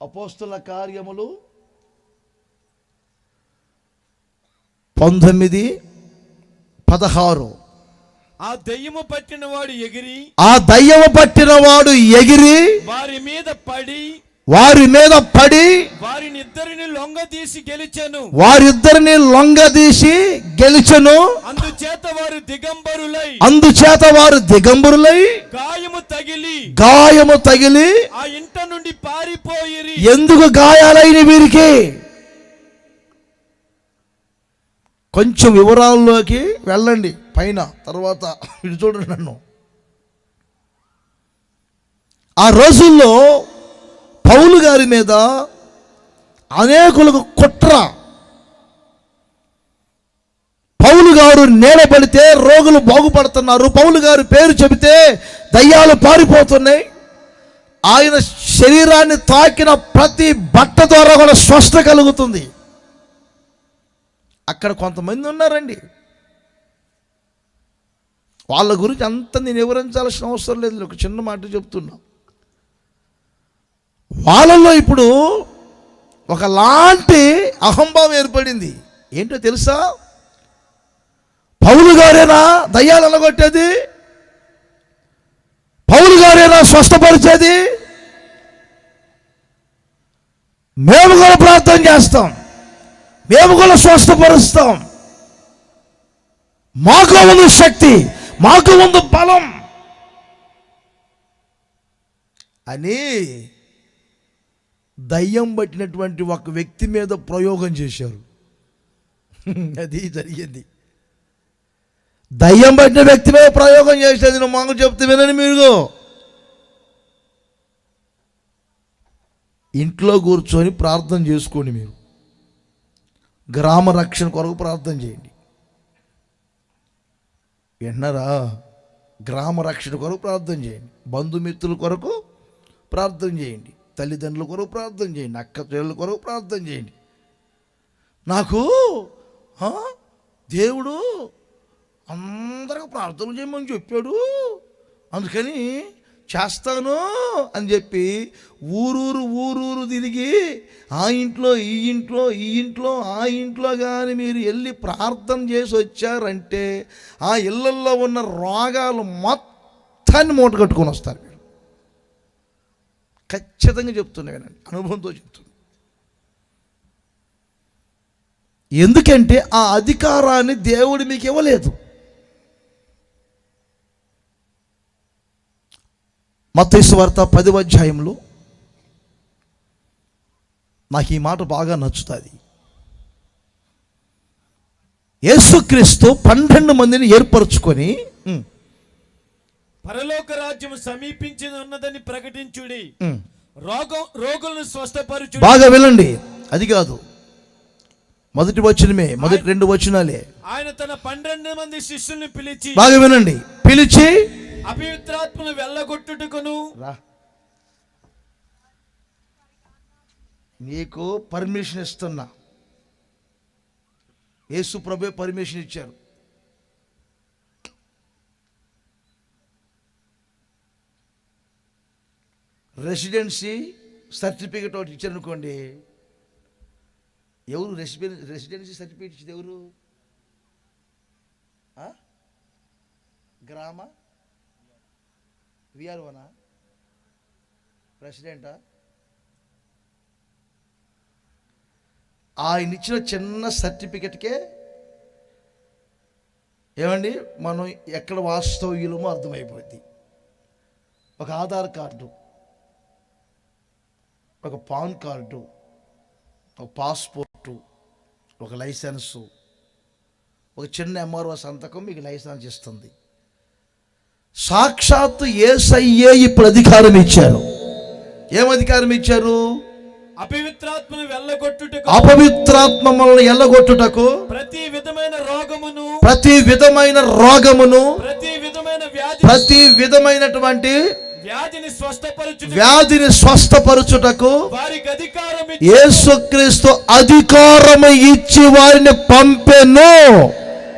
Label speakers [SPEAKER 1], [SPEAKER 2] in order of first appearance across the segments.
[SPEAKER 1] అపోస్తుల కార్యములు పంతొమ్మిది పదహారు.
[SPEAKER 2] ఆ దెయ్యము పట్టిన వాడు ఎగిరి
[SPEAKER 1] ఆ దయ్యము పట్టిన వాడు ఎగిరి
[SPEAKER 2] వారి మీద పడి
[SPEAKER 1] వారి మీద పడి
[SPEAKER 2] వారిని ఇద్దరిని లొంగ తీసి గెలిచెను.
[SPEAKER 1] వారిద్దరిని లొంగదీసి గెలిచెను.
[SPEAKER 2] అందుచేత వారు దిగంబరులై.
[SPEAKER 1] అందుచేత వారు దిగంబరులై
[SPEAKER 2] గాయము తగిలి.
[SPEAKER 1] గాయము తగిలి
[SPEAKER 2] ఆ ఇంట నుండి పారిపోయిరి.
[SPEAKER 1] ఎందుకు గాయాలైన వీరికి? కొంచెం వివరాల్లోకి వెళ్ళండి. పైన తర్వాత ఇటు చూడండి నన్ను. ఆ రోజుల్లో పౌలు గారి మీద అనేకులకు కుట్ర. పౌలు గారు నేలబడితే రోగులు బాగుపడుతున్నారు. పౌలు గారు పేరు చెబితే దయ్యాలు పారిపోతున్నాయి. ఆయన శరీరాన్ని తాకిన ప్రతి బట్ట ద్వారా కూడా స్వస్థ కలుగుతుంది. అక్కడ కొంతమంది ఉన్నారండి. వాళ్ళ గురించి అంత నేను వివరించాల్సిన అవసరం లేదు. ఒక చిన్న మాట చెప్తున్నా. వాళ్ళల్లో ఇప్పుడు ఒకలాంటి అహంభావం ఏర్పడింది. ఏంటో తెలుసా? పౌలు గారేనా దయ్యాలు అనగొట్టేది పౌలు గారేనా స్వస్థపరిచేది? మేము కూడా ప్రార్థన చేస్తాం. మేము కూడా స్వస్థపరుస్తాం. మాకు ఉంది శక్తి మాకు ఉంది బలం. అని దయ్యం పట్టినటువంటి ఒక వ్యక్తి మీద ప్రయోగం చేశారు. అది జరిగింది. దయ్యం పట్టిన వ్యక్తి మీద ప్రయోగం చేసేది నువ్వు మాకు చెప్తే వినని మీరు. ఇంట్లో కూర్చొని ప్రార్థన చేసుకోండి మీరు. గ్రామ రక్షణ కొరకు ప్రార్థన చేయండి. విన్నారా? గ్రామ రక్షణ కొరకు ప్రార్థన చేయండి. బంధుమిత్రుల కొరకు ప్రార్థన చేయండి. తల్లిదండ్రుల కొరకు ప్రార్థన చేయండి అక్క చెల్లెల కొరకు ప్రార్థన చేయండి. నాకు దేవుడు అందరికి ప్రార్థన చేయమని చెప్పాడు. అందుకని చేస్తాను అని చెప్పి ఊరూరు ఊరూరు తిరిగి ఆ ఇంట్లో ఈ ఇంట్లో ఈ ఇంట్లో ఆ ఇంట్లో కానీ మీరు వెళ్ళి ప్రార్థన చేసి వచ్చారంటే ఆ ఇళ్ళల్లో ఉన్న రోగాలు మొత్తాన్ని మూట కట్టుకొని వస్తారు. ఖచ్చితంగా చెప్తున్నా వినండి. అనుభవంతో చెప్తున్నా. ఎందుకంటే ఆ అధికారాన్ని దేవుడు మీకు ఇవ్వలేదు. మత్తయి వార్త పదవ అధ్యాయంలో నాకు ఈ మాట బాగా నచ్చుతుంది. యేసుక్రీస్తు పన్నెండు మందిని ఏర్పరచుకొని
[SPEAKER 2] పరలోక రాజ్యం సమీపించి ఉన్నదని ప్రకటించుడి. రోగం రోగులను స్వస్థపరచుడి.
[SPEAKER 1] బాగా వినండి. అది కాదు. మొదటి వచనమే మొదటి రెండు వచనాలే.
[SPEAKER 2] ఆయన తన పన్నెండు మంది శిష్యుల్ని పిలిచి
[SPEAKER 1] బాగా వినండి. పిలిచి
[SPEAKER 2] అపవిత్రాత్మను వెళ్ళగొట్టుటకును.
[SPEAKER 1] రా. నీకు పర్మిషన్ ఇస్తున్నా. యేసు ప్రభే పర్మిషన్ ఇచ్చారు. రెసిడెన్సీ సర్టిఫికెట్ ఒకటి ఇచ్చారనుకోండి. ఎవరు రెసిడెన్ రెసిడెన్సీ సర్టిఫికేట్ ఇచ్చింది ఎవరు? గ్రామ? విఆర్ఓనా? ప్రెసిడెంటా? ఆయన ఇచ్చిన చిన్న సర్టిఫికెట్కే ఏమండి మనం ఎక్కడ వాస్తవ్యులమో అర్థమైపోద్ది. ఒక ఆధార్ కార్డు. ఒక పాన్ కార్డు ఒక పాస్పోర్టు ఒక లైసెన్సు ఒక చిన్న ఎంఆర్ఓ సంతకం మీకు లైసెన్స్ ఇస్తుంది. సాక్షాత్తు ఏసయ్యే ఇప్పుడు అధికారం ఇచ్చారు. ఏం అధికారం ఇచ్చారు?
[SPEAKER 2] అపవిత్రాత్మను వెళ్ళగొట్టుటకు
[SPEAKER 1] అపవిత్రాత్మ మనల్ని ఎల్లగొట్టుటకు
[SPEAKER 2] ప్రతి విధమైన రోగమును
[SPEAKER 1] ప్రతి విధమైన రోగమును
[SPEAKER 2] ప్రతి విధమైన వ్యాధి
[SPEAKER 1] ప్రతి విధమైనటువంటి
[SPEAKER 2] వ్యాధిని స్వస్థపరచుట
[SPEAKER 1] వ్యాధిని స్వస్థపరచుటకు
[SPEAKER 2] వారికి అధికారం
[SPEAKER 1] యేసుక్రీస్తు అధికారము ఇచ్చి వారిని పంపెను.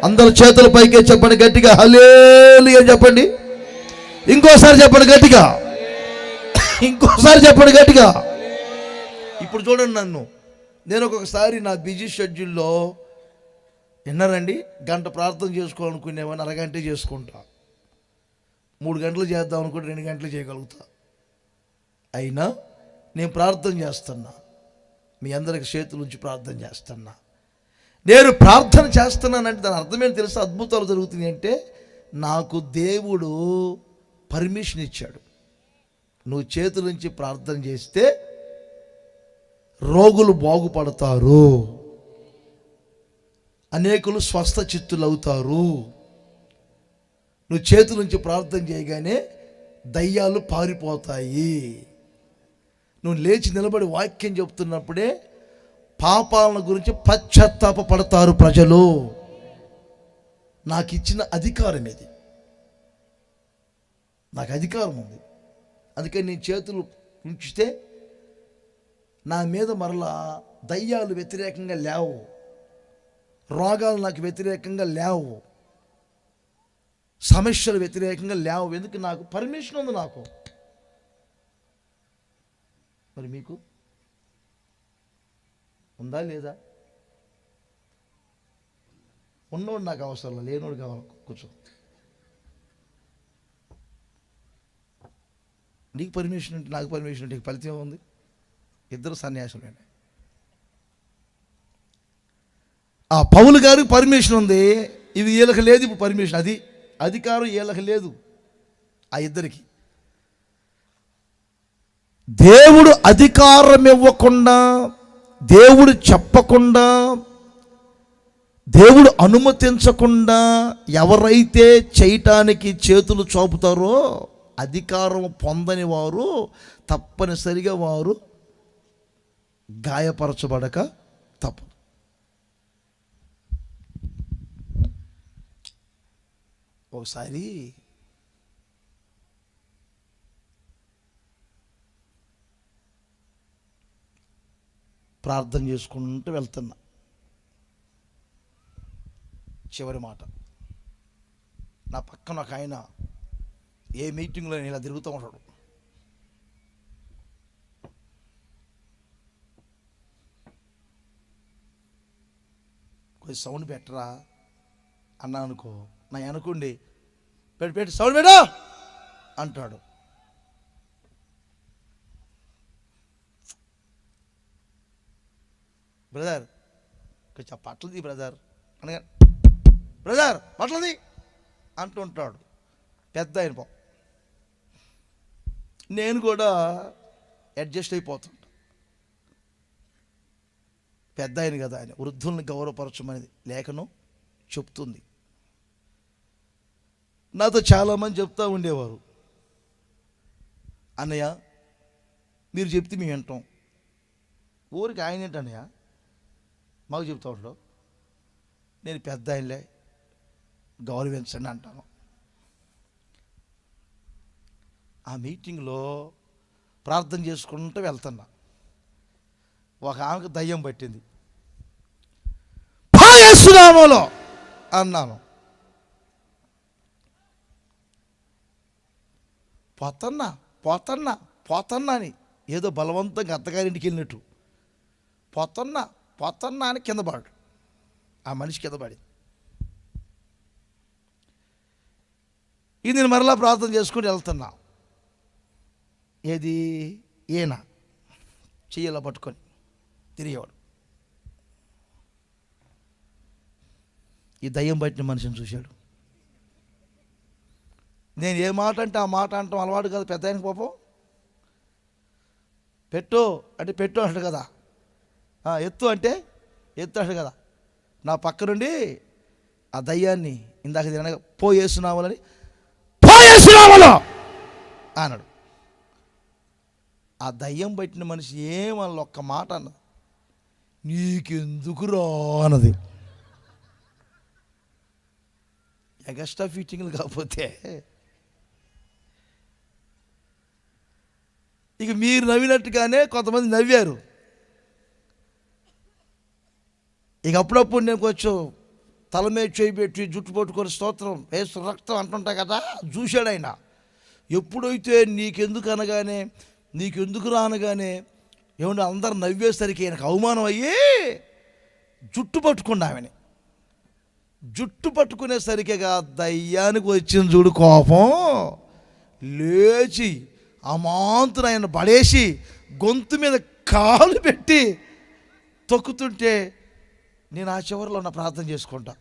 [SPEAKER 1] అందరు చేతుల పైకి చెప్పండి గట్టిగా హలేలు అని చెప్పండి. ఇంకోసారి చెప్పండి గట్టిగా. ఇంకోసారి చెప్పండి గట్టిగా. ఇప్పుడు చూడండి నన్ను. నేను ఒక్కొక్కసారి నా బిజీ షెడ్యూల్లో విన్నారండి? గంట ప్రార్థన చేసుకోవాలనుకునేవాడిని అరగంటే చేసుకుంటా. మూడు గంటలు చేద్దాం అనుకుంటే రెండు గంటలు చేయగలుగుతా. అయినా నేను ప్రార్థన చేస్తున్నా. మీ అందరికి చేతుల నుంచి ప్రార్థన చేస్తున్నా. నేను ప్రార్థన చేస్తున్నానంటే దాని అర్థమేంటి తెలుసా? అద్భుతాలు జరుగుతున్నాయి అంటే నాకు దేవుడు పర్మిషన్ ఇచ్చాడు. నువ్వు చేతుల నుంచి ప్రార్థన చేస్తే రోగులు బాగుపడతారు. అనేకులు స్వస్థ చిత్తులవుతారు. నువ్వు చేతి నుంచి ప్రార్థన చేయగానే దయ్యాలు పారిపోతాయి. నువ్వు లేచి నిలబడి వాక్యం చెప్తున్నప్పుడే పాపాలను గురించి పశ్చాత్తాప పడతారు ప్రజలు. నాకు ఇచ్చిన అధికారం ఇది. నాకు అధికారం ఉంది. అందుకని నేను చేతులు ఉంచితే నా మీద మరలా దయ్యాలు వ్యతిరేకంగా లేవు. రోగాలు నాకు వ్యతిరేకంగా లేవు. సమస్యలు వ్యతిరేకంగా లేవు. ఎందుకు నాకు? పర్మిషన్ ఉంది నాకు. మరి మీకు? ఉందా లేదా? ఉన్నోడు నాకు అవసరం లేనోడు కావాలి. కూర్చో. నీకు పర్మిషన్ ఉంటే నాకు పర్మిషన్ ఉంటే ఫలితం ఉంది ఇద్దరు సన్యాసులే ఆ పౌలు గారికి పర్మిషన్ ఉంది. ఇది వీళ్ళకి లేదు. ఇప్పుడు పర్మిషన్ అది. అధికారం వీళ్ళకి లేదు. ఆ ఇద్దరికి. దేవుడు అధికారం ఇవ్వకుండా దేవుడు చెప్పకుండా దేవుడు అనుమతించకుండా ఎవరైతే చేయటానికి చేతులు చూపుతారో అధికారం పొందని వారు తప్పనిసరిగా వారు గాయపరచబడక తప్పదు. ఒకసారి ప్రార్థన చేసుకుంటూ వెళ్తున్నా. చివరి మాట. నా పక్కన ఒక ఆయన ఏ మీటింగ్లో నేను ఇలా తిరుగుతూ ఉంటాడు. కొంచెం సౌండ్ పెట్టరా? అన్నా అనుకో. నా అనుకోండి పెట్టి పెట్టి సౌండ్ పెట్టు! అంటాడు. బ్రదర్ కొంచెం పట్లది బ్రదర్. అనగా బ్రదర్ పట్లది! అంటుంటాడు పెద్ద ఆయన పో నేను కూడా అడ్జస్ట్ అయిపోతుంటా. పెద్ద ఆయన కదా ఆయన. వృద్ధుల్ని గౌరవపరచమనేది లేఖను చెప్తుంది. నాతో చాలామంది చెప్తూ ఉండేవారు. అన్నయ్య మీరు చెప్తే మేము వింటాం. ఊరికి ఆయన ఏంటన్నయ్య? మాకు చెప్తా ఉంటాడు. నేను పెద్ద ఆయనలే. గౌరవించండి అంటాను. ఆ మీటింగ్లో ప్రార్థన చేసుకుంటూ వెళ్తున్నా. ఒక ఆమెకు దయ్యం పట్టింది. పాయేసునామలో అన్నాను. పోతన్నా పోతన్నా పోతన్నా అని ఏదో బలవంతంగా అత్తగారింటికి వెళ్ళినట్టు. పోతన్నా పోతన్నా అని కింద పడు ఆ మనిషి కింద పడి ఇది నేను మరలా ప్రార్థన చేసుకుని వెళ్తున్నా. ఏది? ఈయన చెయ్యలా పట్టుకొని తిరిగేవాడు. ఈ దయ్యం పట్టిన మనిషిని చూశాడు. నేను ఏ మాట అంటే ఆ మాట అంటాం అలవాటు కదా పెద్ద ఆయనకి పాపం. పెట్టు అంటే పెట్టు అంటాడు కదా. ఎత్తు అంటే ఎత్తు అంటాడు కదా. నా పక్క నుండి ఆ దయ్యాన్ని ఇందాక తినగా పోయేస్తున్నామని పోయేసునామలో అన్నాడు. ఆ దయ్యం పట్టిన మనిషి ఏమన్నా ఒక్క మాట అన్నది. నీకెందుకు అన్నది. ఎగస్ట్రా ఫిట్టింగ్లు కాకపోతే ఇక మీరు నవ్వినట్టుగానే కొంతమంది నవ్వారు. ఇక అప్పుడప్పుడు నేను కొంచెం తల మీద చేయి పెట్టి జుట్టు పట్టుకొని స్తోత్రం వేసు రక్తం అంటుంటా కదా చూశాడు ఆయన. ఎప్పుడైతే నీకెందుకు అనగానే నీకెందుకు రానగానే ఏమంటే అందరు నవ్వేసరికి ఆయనకు అవమానం అయ్యి జుట్టు పట్టుకున్నా ఆమెని. జుట్టు పట్టుకునేసరికిగా దయ్యానికి వచ్చింది చూడు కోపం. లేచి అమాంతున ఆయన పడేసి గొంతు మీద కాలు పెట్టి తొక్కుతుంటే నేను ఆ చివరిలో ఉన్న ప్రార్థన చేసుకుంటా.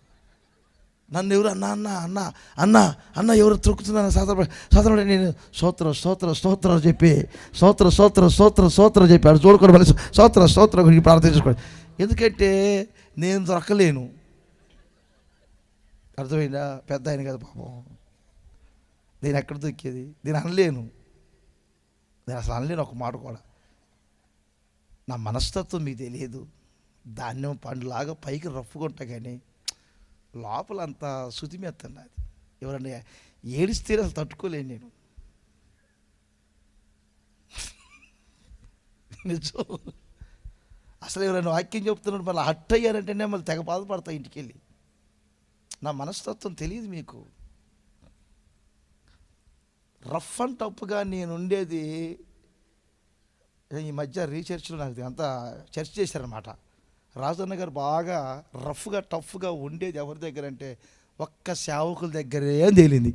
[SPEAKER 1] నన్ను ఎవరు అన్న అన్న అన్న అన్న అన్న ఎవరు తొక్కుతున్నాను సాధారణ సాధారణ నేను స్తోత్ర స్తోత్ర స్తోత్ర చెప్పి స్తోత్ర స్తోత్ర స్తోత్ర స్తోత్ర చెప్పి అది చూడకుండా మళ్ళీ స్తోత్ర స్తోత్ర గురించి ప్రార్థన చేసుకోండి ఎందుకంటే నేను దొరకలేను. అర్థమైందా? పెద్ద ఆయన కదా పాపం. నేను ఎక్కడ దొక్కేది? నేను అనలేను. నేను అసలు అనలేను ఒక మాట కూడా. నా మనస్తత్వం మీకు తెలియదు. ధాన్యం పండులాగా పైకి రఫ్గా ఉంటా కానీ లోపల అంత శుతిమెత్తండి అది ఎవరన్నా ఏడిస్తే అసలు తట్టుకోలేను నేను. నిజం. అసలు ఎవరైనా వాక్యం చెప్తున్నాడు మళ్ళీ హట్ అయ్యారంటేనే మళ్ళీ తెగ బాధపడతా ఇంటికి వెళ్ళి నా మనస్తత్వం తెలియదు మీకు. రఫ్ అండ్ టఫ్గా నేను ఉండేది ఈ మధ్య రీసెర్చ్లో నాకు అంతా చర్చ చేశారనమాట రాజన్న గారు బాగా రఫ్గా టఫ్గా ఉండేది ఎవరి దగ్గర అంటే ఒక్క సేవకుల దగ్గరే అని తేలింది.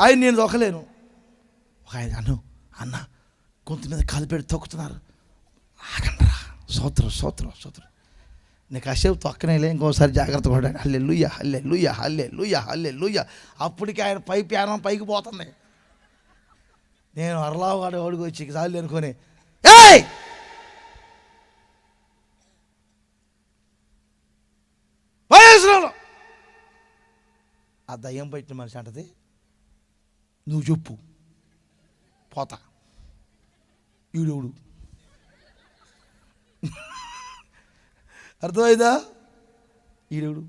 [SPEAKER 1] ఆయన నేను దొక్కలేను ఒక ఆయన అన్ను అన్న గొంతు మీద కాలు పెట్టి తొక్కుతున్నారు. ఆగండ్రా సోత్రం సోత్రం సోత్రం. నీకు కాసేపు తొక్కనేలే ఇంకోసారి జాగ్రత్త పడాను హల్లే లుయ్య హల్లే లుయ్య హల్లే లుయ్య హల్లే లుయ్య అప్పటికి ఆయన పై ప్యానం పైకి పోతుంది. నేను అరలావాడు వాడికి వచ్చి చాలు అనుకొని ఏయ్! వయసులో ఆ దయ్యం పెట్టిన మనిషి అంటది నువ్వు చెప్పు. పోతా. ఈడెవడు? అర్థమైందా? ఈడు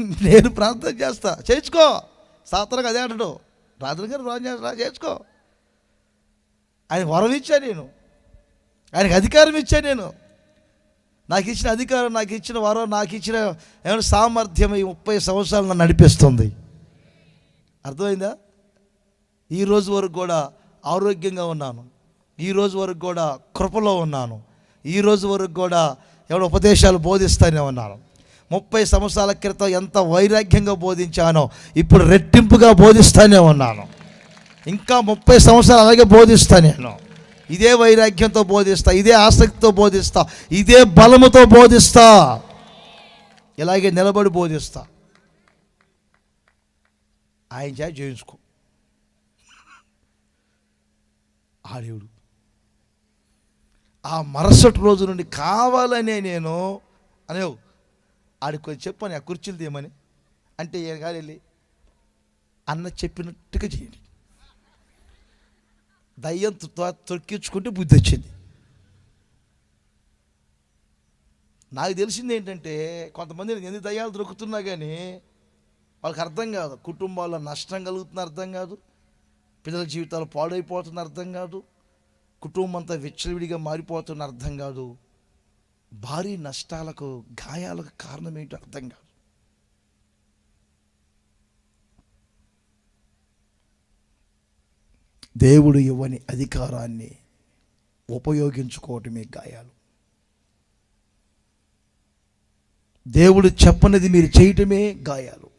[SPEAKER 1] నేను ప్రార్థన చేస్తా. చేయించుకో. సాత్రకు అదే అంటాడు. రాత్రి గారు రా చేయించుకో. ఆయన వరం ఇచ్చా నేను. ఆయనకి అధికారం ఇచ్చా నేను. నాకు ఇచ్చిన అధికారం నాకు ఇచ్చిన వరం నాకు ఇచ్చిన ఏమైనా సామర్థ్యం ఈ ముప్పై సంవత్సరాలు నన్ను నడిపిస్తుంది. అర్థమైందా? ఈ రోజు వరకు కూడా ఆరోగ్యంగా ఉన్నాను. ఈ రోజు వరకు కూడా కృపలో ఉన్నాను. ఈ రోజు వరకు కూడా ఎవడ ఉపదేశాలు బోధిస్తూనే ఉన్నాను ముప్పై సంవత్సరాల క్రితం ఎంత వైరాగ్యంగా బోధించానో ఇప్పుడు రెట్టింపుగా బోధిస్తూనే ఉన్నాను. ఇంకా ముప్పై సంవత్సరాలు అలాగే బోధిస్తా నేను ఇదే వైరాగ్యంతో బోధిస్తా ఇదే ఆసక్తితో బోధిస్తా ఇదే బలముతో బోధిస్తా. ఇలాగే నిలబడి బోధిస్తా. ఆయన చేత చేయించుకో ఆడేవుడు ఆ మరుసటి రోజు నుండి కావాలనే నేను అనేవు. ఆడికి కొంచెం చెప్పని ఆ కుర్చీలు తీయమని. అంటే ఈయన కాదు వెళ్ళి అన్న చెప్పినట్టుగా చేయండి. దయ్యం తొక్కించుకుంటే బుద్ధి వచ్చింది. నాకు తెలిసింది ఏంటంటే కొంతమంది ఎన్ని దయ్యాలు దొరుకుతున్నా కానీ వాళ్ళకి అర్థం కాదు. కుటుంబాల్లో నష్టం కలుగుతున్న అర్థం కాదు. పిల్లల జీవితాలు పాడైపోతున్న అర్థం కాదు. కుటుంబం అంతా విచ్చలవిడిగా మారిపోతున్న అర్థం కాదు. భారీ నష్టాలకు గాయాలకు కారణం ఏంటో అర్థం కాదు. దేవుడు ఇవ్వని అధికారాన్ని ఉపయోగించుకోవటమే గాయాలు. దేవుడు చెప్పనిది మీరు చేయటమే గాయాలు.